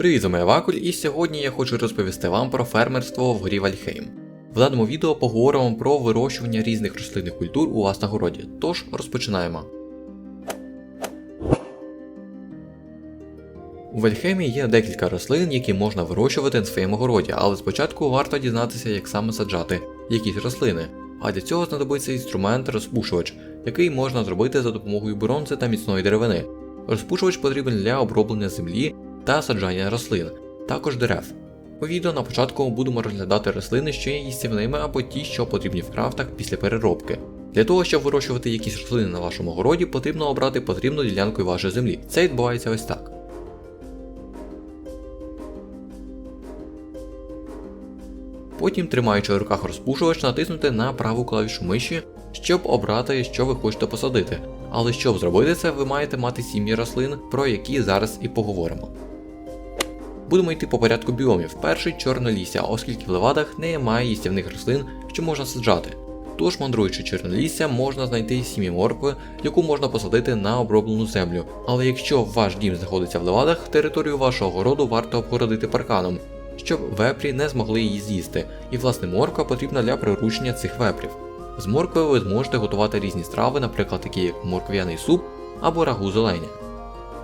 Привіт, з Вакуль, і сьогодні я хочу розповісти вам про фермерство в горі Вальхейм. В даному відео поговоримо про вирощування різних рослинних культур у вас на городі. Тож розпочинаємо. У Вальхеймі є декілька рослин, які можна вирощувати на своєму городі, але спочатку варто дізнатися, як саме саджати якісь рослини. А для цього знадобиться інструмент розпушувач, який можна зробити за допомогою бронзи та міцної деревини. Розпушувач потрібен для оброблення землі та саджання рослин, також дерев. У відео на початку будемо розглядати рослини, що є їстівними або ті, що потрібні в крафтах після переробки. Для того, щоб вирощувати якісь рослини на вашому городі, потрібно обрати потрібну ділянку вашої землі. Це відбувається ось так. Потім, тримаючи в руках розпушувач, натиснути на праву клавішу миші, щоб обрати, що ви хочете посадити. Але щоб зробити це, ви маєте мати сім'ї рослин, про які зараз і поговоримо. Будемо йти по порядку біомів. Перший чорнолісся, оскільки в левадах немає їстівних рослин, що можна саджати. Тож, мандруючи чорнолісся, можна знайти сім'ї моркви, яку можна посадити на оброблену землю. Але якщо ваш дім знаходиться в левадах, територію вашого городу варто обгородити парканом, щоб вепрі не змогли її з'їсти, і власне морква потрібна для приручення цих вепрів. З моркви ви зможете готувати різні страви, наприклад, такі як морквяний суп або рагу зелені.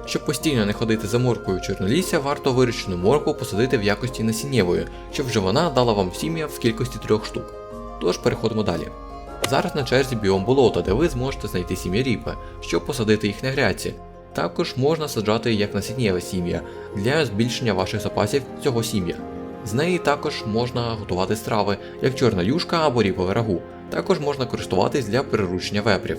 Щоб постійно не ходити за морквою чорнолісся, варто вирощену моркву посадити в якості насіннєвої, щоб вже вона дала вам сім'я в кількості трьох штук. Тож переходимо далі. Зараз на черзі біом болота, де ви зможете знайти сім'я ріпи, щоб посадити їх на грядці. Також можна саджати як насіннєве сім'я для збільшення ваших запасів цього сім'я. З неї також можна готувати страви, як чорна юшка або ріпове рагу. Також можна користуватись для приручення вепрів.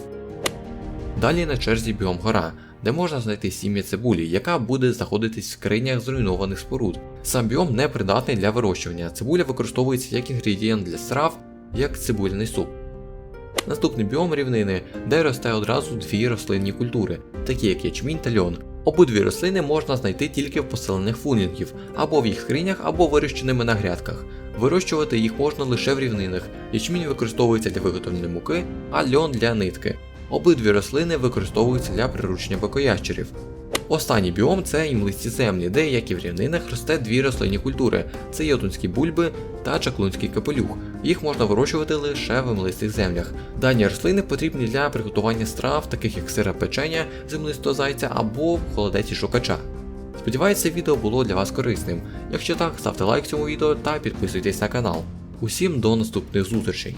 Далі на черзі біом гора, де можна знайти сім'я цибулі, яка буде знаходитись в скринях зруйнованих споруд. Сам біом не придатний для вирощування. Цибуля використовується як інгредієнт для страв, як цибуляний суп. Наступний біом рівнини, де росте одразу дві рослинні культури, такі як ячмінь та льон. Обидві рослини можна знайти тільки в поселених фунінгів, або в їх скринях, або вирощеними на грядках. Вирощувати їх можна лише в рівнинах. Ячмінь використовується для виготовлення муки, а льон для нитки. Обидві рослини використовуються для приручення бакоящерів. Останній біом це імлисті землі, де, як і в рівнинах, росте дві рослинні культури це йотунські бульби та чаклунський капелюх. Їх можна вирощувати лише в імлистих землях. Дані рослини потрібні для приготування страв, таких як сира печення, землистого зайця або холодець і шукача. Сподіваюся, відео було для вас корисним. Якщо так, ставте лайк цьому відео та підписуйтесь на канал. Усім до наступних зустрічей!